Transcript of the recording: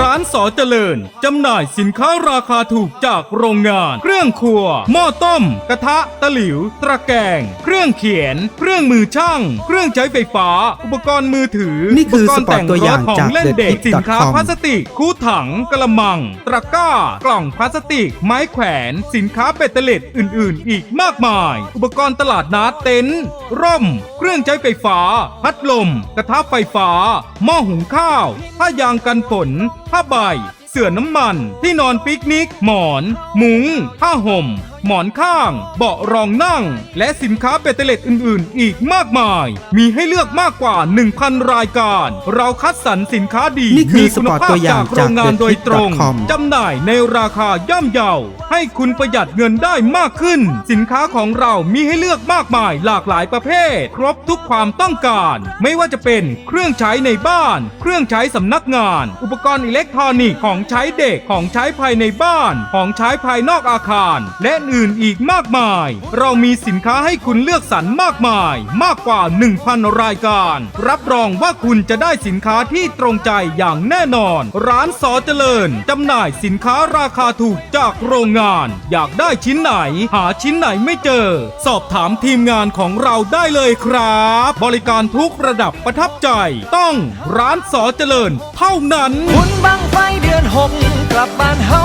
ร้านสอเจริญ จำหน่ายสินค้าราคาถูกจากโรงงาน เครื่องครัว หม้อต้ม กระทะ ตะหลิว ตะแกรง เครื่องเขียน เครื่องมือช่าง เครื่องใช้ไฟฟ้า อุปกรณ์มือถือนี่คือปกรณ์แต่งสปอร์ตตัวอย่างรถของจากเล่นเด็ก TheTip.com สินค้าพลาสติก คูถัง กระมัง ตะกร้า กล่องพลาสติก ไม้แขวน สินค้าเบตเตอร์เล็ดอื่น ๆ อีกมากมาย อุปกรณ์ตลาดนัดเต็นท์ร่ม เครื่องใช้ไฟฟ้า พัดลม กระทะไฟฟ้า หม้อหุงข้าว ผ้ายางกันฝนผ้าใบ เสื่อน้ำมัน ที่นอนปิกนิก หมอน มุง้งผ้าห่มหมอนข้าง เบาะรองนั่ง และสินค้าเบตเตอร์เล็ดอื่น ๆ อีกมากมาย มีให้เลือกมากกว่า 1,000 รายการ เราคัดสรรสินค้าดีนี่คือมีสปอร์ตตัวอย่างคุณภพโรงงานโดยตรงจาก TheTip.com จำหน่ายในราคาย่อมเยา ให้คุณประหยัดเงินได้มากขึ้น สินค้าของเรามีให้เลือกมากมายหลากหลายประเภท ครบทุกความต้องการ ไม่ว่าจะเป็นเครื่องใช้ในบ้าน เครื่องใช้สำนักงาน อุปกรณ์อิเล็กทรอนิกส์ของใช้เด็กของใช้ภายในบ้าน ของใช้ภายนอกอาคาร และอื่นอีกมากมาย เรามีสินค้าให้คุณเลือกสรรมากมาย มากกว่า 1,000 รายการ รับรองว่าคุณจะได้สินค้าที่ตรงใจอย่างแน่นอน ร้านสอเจริญจำหน่ายสินค้าราคาถูกจากโรงงาน อยากได้ชิ้นไหน หาชิ้นไหนไม่เจอ สอบถามทีมงานของเราได้เลยครับ บริการทุกระดับประทับใจ ต้องร้านสอเจริญ เท่านั้นบุญบังไฟเดือนหกกลับบ้านเฮา